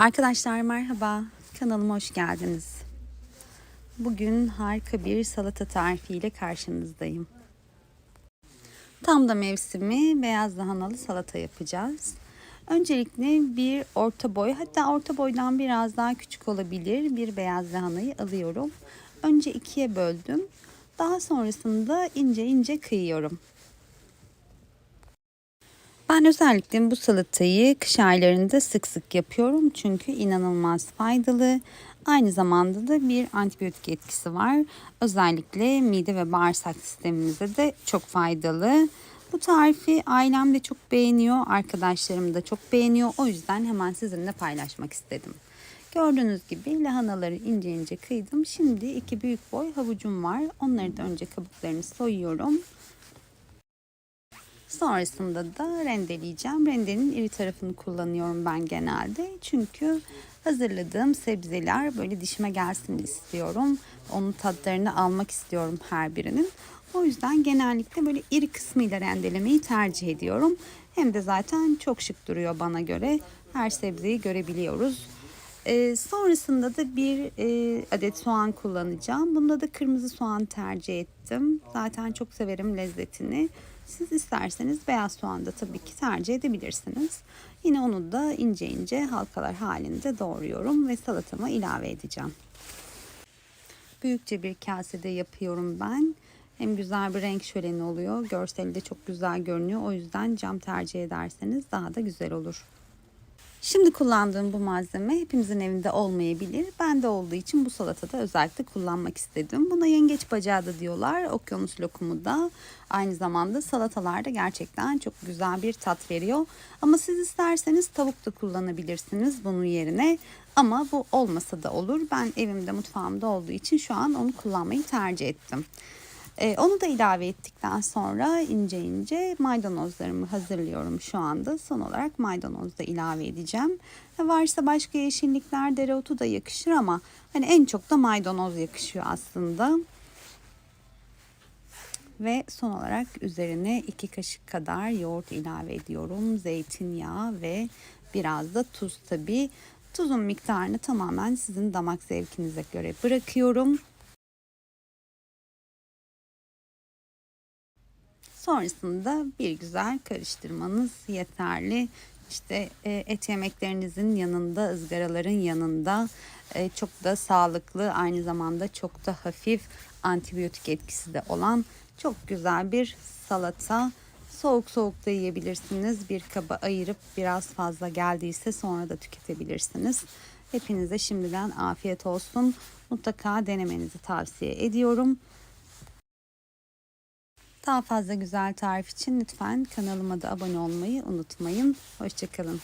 Arkadaşlar merhaba. Kanalıma hoş geldiniz. Bugün harika bir salata tarifiyle karşınızdayım. Tam da mevsimi beyaz lahanalı salata yapacağız. Öncelikle bir orta boy hatta orta boydan biraz daha küçük olabilir bir beyaz lahanayı alıyorum. Önce ikiye böldüm. Daha sonrasında ince ince kıyıyorum. Ben özellikle bu salatayı kış aylarında sık sık yapıyorum çünkü inanılmaz faydalı. Aynı zamanda da bir antibiyotik etkisi var. Özellikle mide ve bağırsak sistemimize de çok faydalı. Bu tarifi ailem de çok beğeniyor, arkadaşlarım da çok beğeniyor. O yüzden hemen sizinle paylaşmak istedim. Gördüğünüz gibi lahanaları ince ince kıydım. Şimdi iki büyük boy havucum var. Onları da önce kabuklarını soyuyorum. Sonrasında da rendeleyeceğim. Rendenin iri tarafını kullanıyorum ben genelde. Çünkü hazırladığım sebzeler böyle dişime gelsin istiyorum. Onun tatlarını almak istiyorum her birinin. O yüzden genellikle böyle iri kısmıyla rendelemeyi tercih ediyorum. Hem de zaten çok şık duruyor bana göre. Her sebzeyi görebiliyoruz. Ee, sonrasında da bir e, adet soğan kullanacağım. Bunda da kırmızı soğan tercih ettim. Zaten çok severim lezzetini. Siz isterseniz beyaz soğan da tabii ki tercih edebilirsiniz. Yine onu da ince ince halkalar halinde doğruyorum ve salatama ilave edeceğim. Büyükçe bir kasede yapıyorum ben. Hem güzel bir renk şöleni oluyor. Görseli de çok güzel görünüyor. O yüzden cam tercih ederseniz daha da güzel olur. Şimdi kullandığım bu malzeme hepimizin evinde olmayabilir. Bende olduğu için bu salatada özellikle kullanmak istedim. Buna yengeç bacağı da diyorlar. Okyanus lokumu da aynı zamanda salatalarda gerçekten çok güzel bir tat veriyor. Ama siz isterseniz tavuk da kullanabilirsiniz bunun yerine. Ama bu olmasa da olur. Ben evimde mutfağımda olduğu için şu an onu kullanmayı tercih ettim. Ee, onu da ilave ettikten sonra ince ince maydanozlarımı hazırlıyorum şu anda. Son olarak maydanoz da ilave edeceğim. E, varsa başka yeşillikler, dereotu da yakışır ama hani en çok da maydanoz yakışıyor aslında. Ve son olarak üzerine iki kaşık kadar yoğurt ilave ediyorum. Zeytinyağı ve biraz da tuz tabi. Tuzun miktarını tamamen sizin damak zevkinize göre bırakıyorum. Sonrasında bir güzel karıştırmanız yeterli. İşte e, et yemeklerinizin yanında, ızgaraların yanında e, çok da sağlıklı, aynı zamanda çok da hafif antibiyotik etkisi de olan çok güzel bir salata. Soğuk soğuk da yiyebilirsiniz. Bir kaba ayırıp biraz fazla geldiyse sonra da tüketebilirsiniz. Hepinize şimdiden afiyet olsun. Mutlaka denemenizi tavsiye ediyorum. Daha fazla güzel tarif için lütfen kanalıma da abone olmayı unutmayın. Hoşçakalın.